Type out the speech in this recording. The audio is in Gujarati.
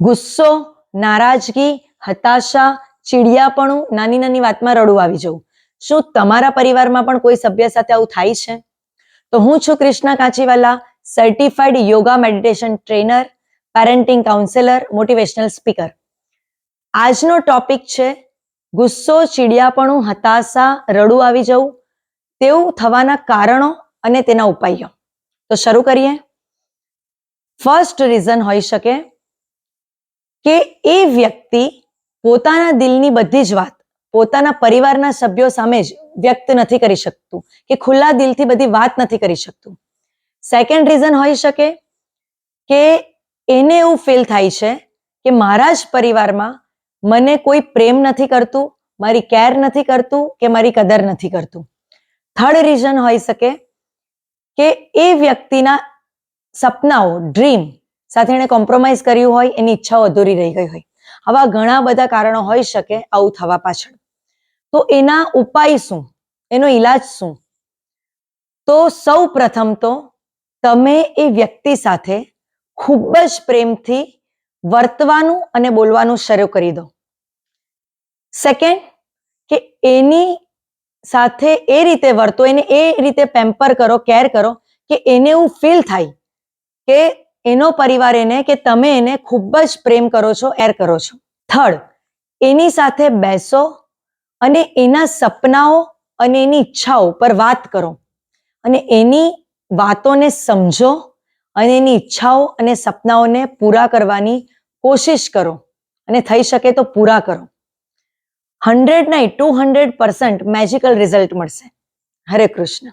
ગુસ્સો, નારાજગી, હતાશા, ચીડિયાપણું, નાની નાની વાતમાં રડવું આવી જવું. શું તમારા પરિવારમાં પણ કોઈ સભ્ય સાથે આવું થાય છે? તો હું છું Krishna Kanchiwala certified yoga meditation trainer parenting counsellor motivational speaker આજનો ટોપિક છે, ગુસ્સો, ચીડિયાપણું, હતાશા, રડવું આવી જવું તેવું થવાના કારણો અને તેના ઉપાયો. તો શરૂ કરીએ. ફર્સ્ટ રીઝન હોઈ શકે કે એ વ્યક્તિ પોતાના દિલની બધી જ વાત, પોતાના પરિવારના સભ્યો સામે જ વ્યક્ત નથી કરી શકતું, કે ખુલ્લા દિલથી બધી વાત નથી કરી શકતું. સેકન્ડ રીઝન હોઈ શકે કે એને એવું ફીલ થાય છે કે મારા જ પરિવારમાં મને કોઈ પ્રેમ નથી કરતું, મારી કેર નથી કરતું કે મારી કદર નથી કરતું. થર્ડ રીઝન હોઈ શકે કે એ વ્યક્તિના સપનાઓ ડ્રીમ સાથે એણે કોમ્પ્રોમાઇઝ કર્યું હોય, એની ઈચ્છાઓ અધૂરી રહી ગઈ હોય. આવા ઘણા બધા કારણો હોઈ શકે આવું થવા પાછળ. તો એના ઉપાય શું? એનો ઈલાજ શું? તો સૌ પ્રથમ તો તમે એ વ્યક્તિ સાથે ખૂબ જ પ્રેમથી વર્તવાનું અને બોલવાનું શરૂ કરી દો. સેકન્ડ કે એની સાથે એ રીતે વર્તો, એને એ રીતે પેમ્પર કરો કેર કરો કે એને એવું ફીલ થાય કે એનો પરિવાર એને કે તમે એને ખૂબ જ પ્રેમ કરો છો, એર કરો છો. થર્ડ, એની સાથે બેસો અને એના સપનાઓ અને એની ઈચ્છાઓ પર વાત કરો અને એની વાતોને સમજો અને એની ઈચ્છાઓ અને સપનાઓને પૂરા કરવાની કોશિશ કરો અને થઈ શકે તો પૂરા કરો. હંડ્રેડ નહીં, two hundred percent magical result મળશે. હરે કૃષ્ણ.